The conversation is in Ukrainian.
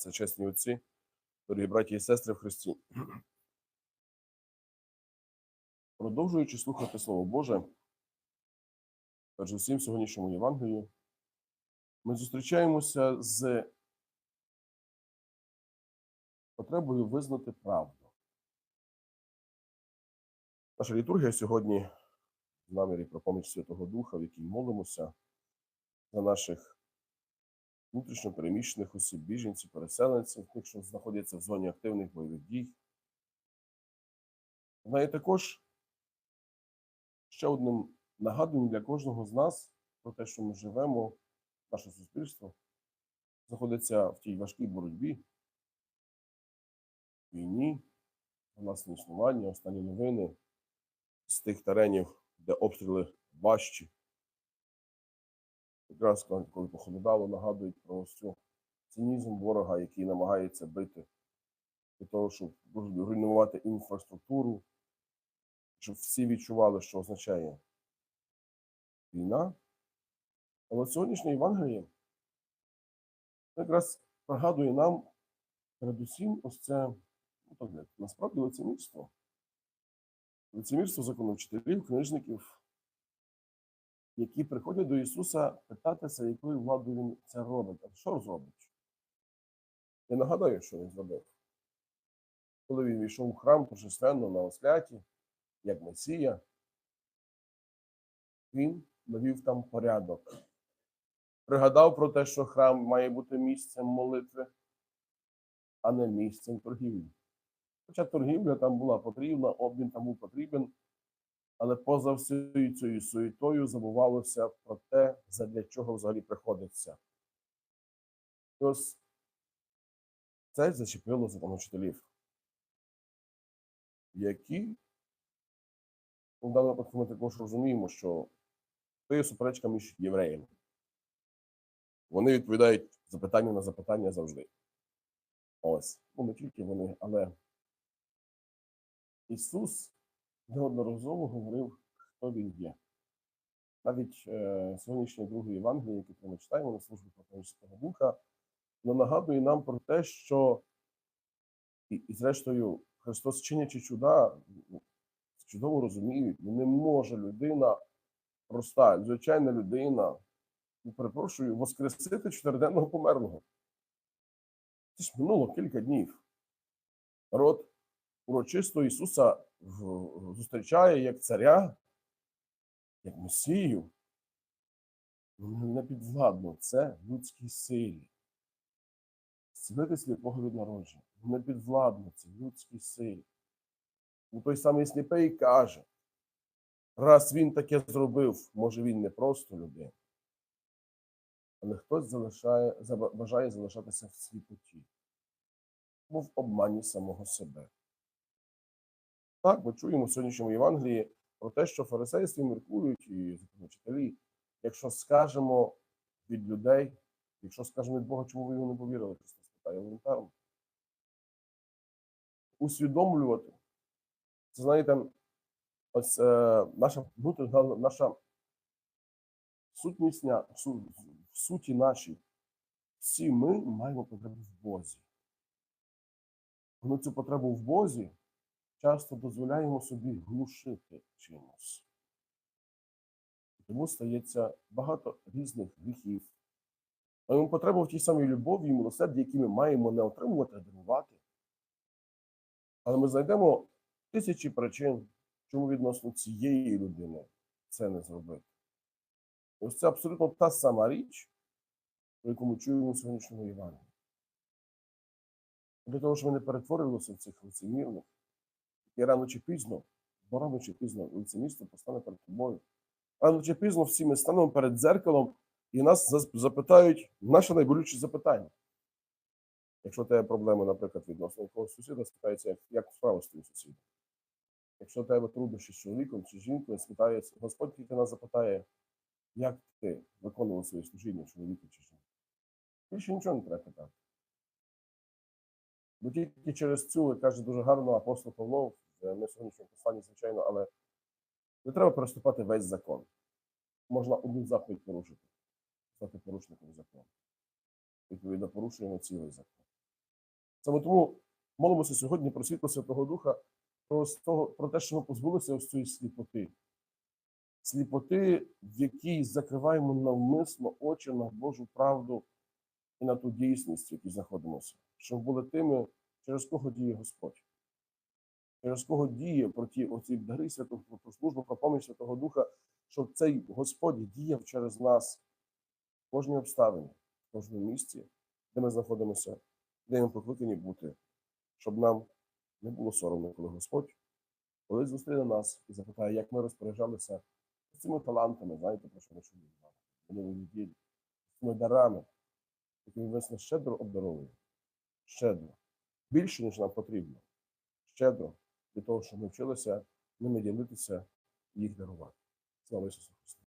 Це чесні отці, дорогі браті і сестри в Христі. Продовжуючи слухати Слово Боже, перш за всім в сьогоднішньому Євангелії, ми зустрічаємося з потребою визнати правду. Наша літургія сьогодні в намірі про поміч Святого Духа, в якій молимося за наших внутрішньо переміщених осіб, біженців, переселенців, тих, що знаходяться в зоні активних бойових дій. Вона також ще одним нагадуванням для кожного з нас про те, що ми живемо, наше суспільство знаходиться в тій важкій боротьбі, війні, власне існування, останні новини з тих теренів, де обстріли важчі. Якраз коли похолодало, нагадують про ось цю цинізм ворога, який намагається бити для того, щоб руйнувати інфраструктуру, щоб всі відчували, що означає війна. Але сьогоднішнє Євангеліє якраз нагадує нам передусім ось це ну, так, насправді лицемірство. Лицемірство законовчителів, книжників, які приходять до Ісуса питатися, якою владою Він це робить. А що зробить? Я нагадаю, що він зробив. Коли він війшов у храм торжественно на осляті, як Месія, він навів там порядок. Пригадав про те, що храм має бути місцем молитви, а не місцем торгівлі. Хоча торгівля там була потрібна, обмін там був потрібен, але поза всією цією суетою забувалося про те, задля чого взагалі приходиться. Ось це зачепило законодавчителів, які в даному випадку ми також розуміємо, що це є суперечка між євреями. Вони відповідають запитання на запитання завжди. Ось. Ну, не тільки вони, але Ісус неодноразово говорив, хто він є. Навіть е, сьогоднішнє друге Євангеліє, яке ми читаємо на службі про Святого Духа, нагадує нам про те, що, і, і зрештою, Христос, чинячи чуда, чудово розуміють, ну, не може людина проста, звичайна людина, ну, перепрошую, воскресити чотириденного померлого. Це ж минуло кілька днів. Народ урочисто Ісуса зустрічає як царя, як Месію. Ну, Не підвладно, це людській силі. Зцілити сліпого від народження. Не підвладно, це людській силі. Ну, той самий сліпий каже, раз він таке зробив, може він не просто людина, але хтось залишає, бажає залишатися в сліпоті, або в обмані самого себе. Так, ми чуємо в сьогоднішньому Євангелії про те, що фарисействі міркують і законодавчителі, якщо скажемо від людей, якщо скажемо від Бога, чому ви його не повірили, Христос питає елементарно. Усвідомлювати. Це знаєте, ось е, наша наша сутнісня, су, в суті нашій, всі ми маємо потребу в Бозі. Ми цю потребу в Бозі часто дозволяємо собі глушити чимось. Тому стається багато різних гріхів. Маємо потребу в тій самій любові і милосерді, які ми маємо не отримувати, а дарувати. Але ми знайдемо тисячі причин, чому відносно цієї людини це не зробити. Ось це абсолютно та сама річ, про яку ми чуємо в сьогоднішньому Івані. Для того, щоб ми не перетворилися в цих лицемірних, і рано чи пізно, бо рано чи пізно лицемірство постане перед тобою. Рано чи пізно всі ми станемо перед дзеркалом і нас запитають наше найболюче запитання. Якщо тебе проблеми, наприклад, відносно якогось сусіда, спитається, як, справа з твоїм сусідом. Якщо тебе труднощі з чоловіком чи жінкою, спитається, Господь тільки нас запитає, як ти виконував своє служіння чоловіку чи жінці. Більше нічого не треба питати. Бо тільки через цю, каже дуже гарно апостол Павло, не в сьогоднішньому посланні, звичайно, але не треба переступати весь закон. Можна одну заповідь порушити, стати порушником закону. Відповідно, порушуємо цілий закон. Саме тому молимося сьогодні про світло Святого Духа, про, того, про те, що ми позбулися ось цієї сліпоти. Сліпоти, в якій закриваємо навмисно очі на Божу правду і на ту дійсність, в якій знаходимося, щоб були тими, через кого діє Господь, через кого діє про ті оці дари святого, про- службу, про поміч Святого Духа, щоб цей Господь діяв через нас в кожній обставині, в кожному місці, де ми знаходимося, де ми покликані бути, щоб нам не було соромно, коли Господь коли зустріне нас і запитає, як ми розпоряджалися цими талантами, знаєте, про що ми чули з минулої неділі, цими дарами, якими він нас щедро обдаровує, щедро, більше, ніж нам потрібно, щедро для того, щоб ми вчилися ними ділитися і їх дарувати. Слава Ісусу Христу!